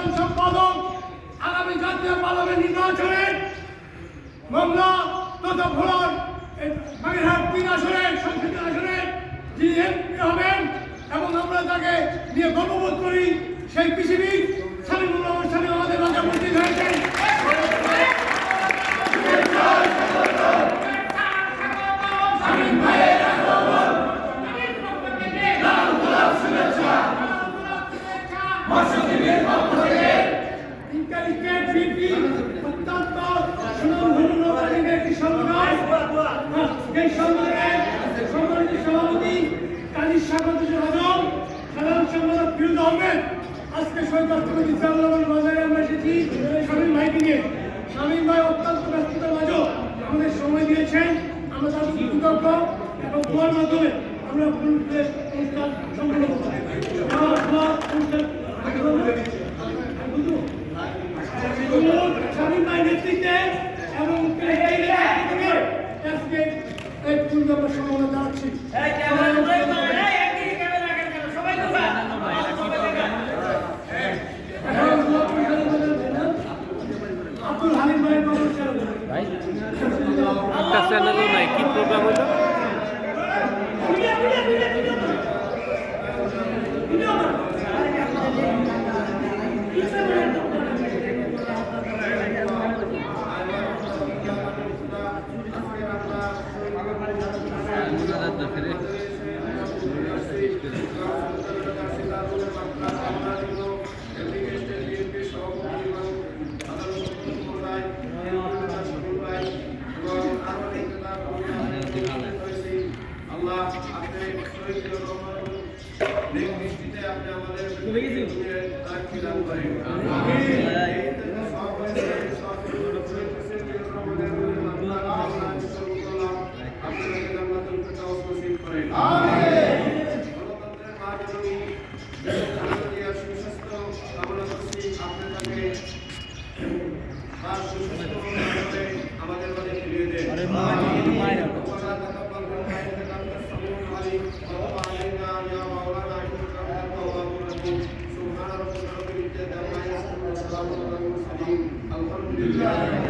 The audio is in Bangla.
সাধারণ সম্পাদক আগামী জাতীয় পার্লামেন্ট নির্বাচনে মংলা তথা ভোলার বাগেরহাট তিন আসনের সংসদীয় আসনে যিনি এমপি হবেন এবং আমরা তাকে নিয়ে গর্ববোধ করি সেই পৃথিবী স্বামীমুল অনুষ্ঠানে আমাদের রাজা উপস্থিত হয়েছেন। ইন্টালিজেন্ট অত্যন্ত একটি সংগঠন এই সংগঠনের সম্মানিত সভাপতি কাজী স্বাগত আজম সাধারণ সম্পাদক ফিরুজ আহমেদ আজকে সৈকত থেকে ইসলামাবাদ বাজারে আমরা এসেছি শামীম ভাইকে নিয়ে শামীম ভাই অত্যন্ত ব্যস্ততার আমাদের সময় দিয়েছেন আমরা তোমার মাধ্যমে আমরা অনুষ্ঠান সম্পন্ন করতে পারি অনুষ্ঠান বুঝলো স্বামীর মায়ের নেতৃত্বে এবং আজকে এই পূর্ণ আমরা সম্ভাবনা জানাচ্ছি আব্দুল হালিম ভাইয়ের কর্মচারী ভাই একটা চ্যানেলও নাই কি প্রোগ্রাম হলো আল্লাহ আপনি শহীদ দৃষ্টিতে আপনি আমাদের তাকে দান। করেন আমাদের আল্লাহ আল্লাহ সর্বকলা الرحمن الرحيم الحمد لله.